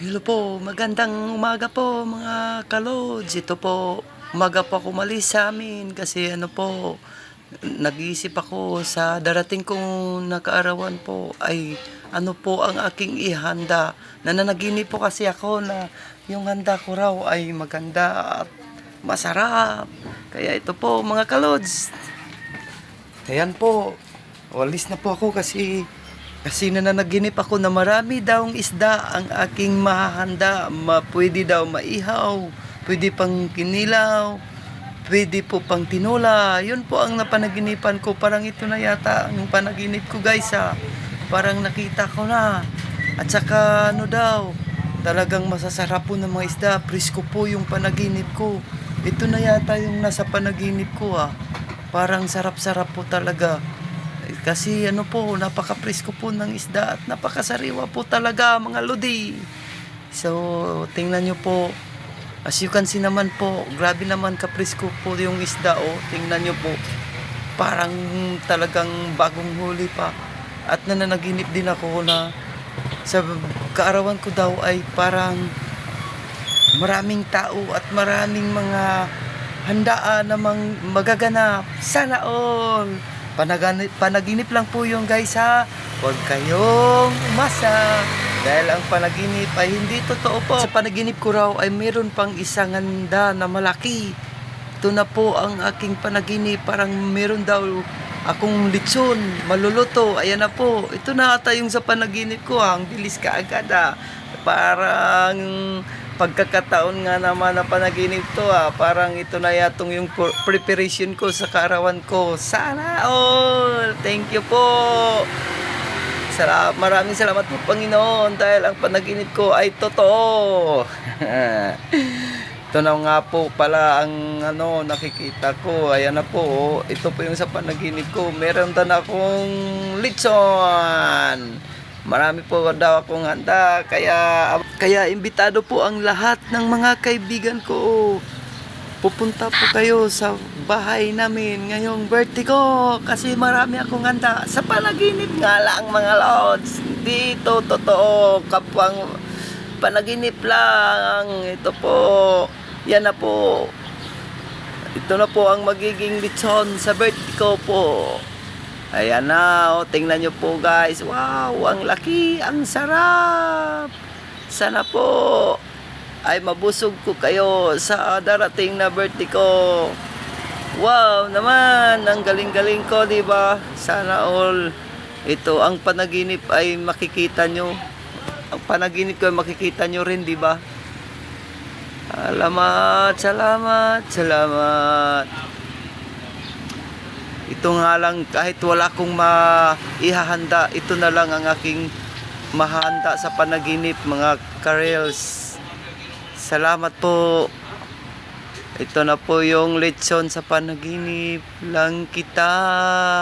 Hello po, magandang umaga po mga kalods. Ito po, umaga po ako malis sa amin kasi ano po, nag-iisip ako sa darating kong nakaarawan po ay ano po ang aking ihanda. Nananaginip po kasi ako na yung handa ko raw ay maganda at masarap. Kaya ito po mga kalods. Ayan po, walis na po ako kasi kasi nananaginip ako na marami daw isda ang aking mahahanda. Ma, pwede daw maihaw, pwede pang kinilaw, pwede po pang tinula. Yun po ang napanaginipan ko. Parang ito na yata ang panaginip ko guys ha. Parang nakita ko na. At saka ano daw, talagang masasarap po ng mga isda. Presko po yung panaginip ko. Ito na yata yung nasa panaginip ko ha. Parang sarap-sarap po talaga. Kasi ano po, napaka-presko po ng isda at napakasariwa po talaga mga lodi. So, tingnan nyo po. As you can see naman po, grabe naman kapresko po yung isda oh. Tingnan nyo po. Parang talagang bagong huli pa. At nananaginip din ako na sa kaarawan ko daw ay parang maraming tao at maraming mga handaan namang magaganap. Sana all! Panaganip, panaginip lang po yung guys ha. Huwag kayong umasa. Dahil ang panaginip ay hindi totoo po. Sa panaginip ko raw ay meron pang isang handa na malaki. Ito na po ang aking panaginip. Parang meron daw akong litson, maluluto. Ayan na po. Ito na ata yung sa panaginip ko. Ang bilis ka agad ha. Parang pagkakataon nga naman na panaginip to ah. Parang ito na yatong yung preparation ko sa kaarawan ko. Sana all! Thank you po! Sala maraming salamat po Panginoon dahil ang panaginip ko ay totoo. Ito na nga po pala ang ano nakikita ko. Ayan na po. oh. Ito po yung sa panaginip ko. Meron din akong litson. Marami po daw akong handa. Kaya kaya imbitado po ang lahat ng mga kaibigan ko. Pupunta po kayo sa bahay namin ngayong birthday ko kasi marami akong handa. Sa panaginip nga lang mga lords. Dito totoo kapwang panaginip lang. Ito po. Yan na po. Ito na po ang magiging lechon sa birthday ko po. Ayan na, oh, tingnan nyo po guys. Wow, ang laki, ang sarap. Sana po ay mabusog ko kayo sa darating na birthday ko. Wow naman, ang galing-galing ko, di ba? Sana all ito ang panaginip ay makikita nyo. Ang panaginip ko ay makikita nyo rin, di ba? Salamat, salamat, salamat. Ito nga lang, kahit wala akong maihahanda, ito na lang ang aking mahanda sa panaginip, mga karels. Salamat po. Ito na po yung lechon sa panaginip lang kita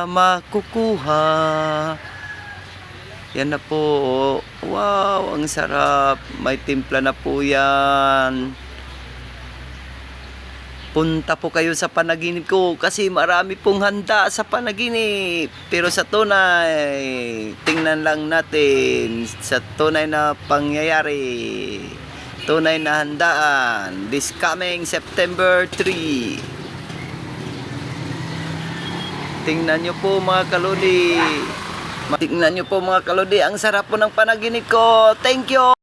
makukuha. Yan na po. Wow, ang sarap. May timpla na po yan. Punta po kayo sa panaginip ko kasi marami pong handa sa panaginip. Pero sa tunay, tingnan lang natin sa tunay na pangyayari. Tunay na handaan this coming September 3. Tingnan nyo po mga kalodi. Tingnan nyo po mga kalodi. Ang sarap po ng panaginip ko. Thank you!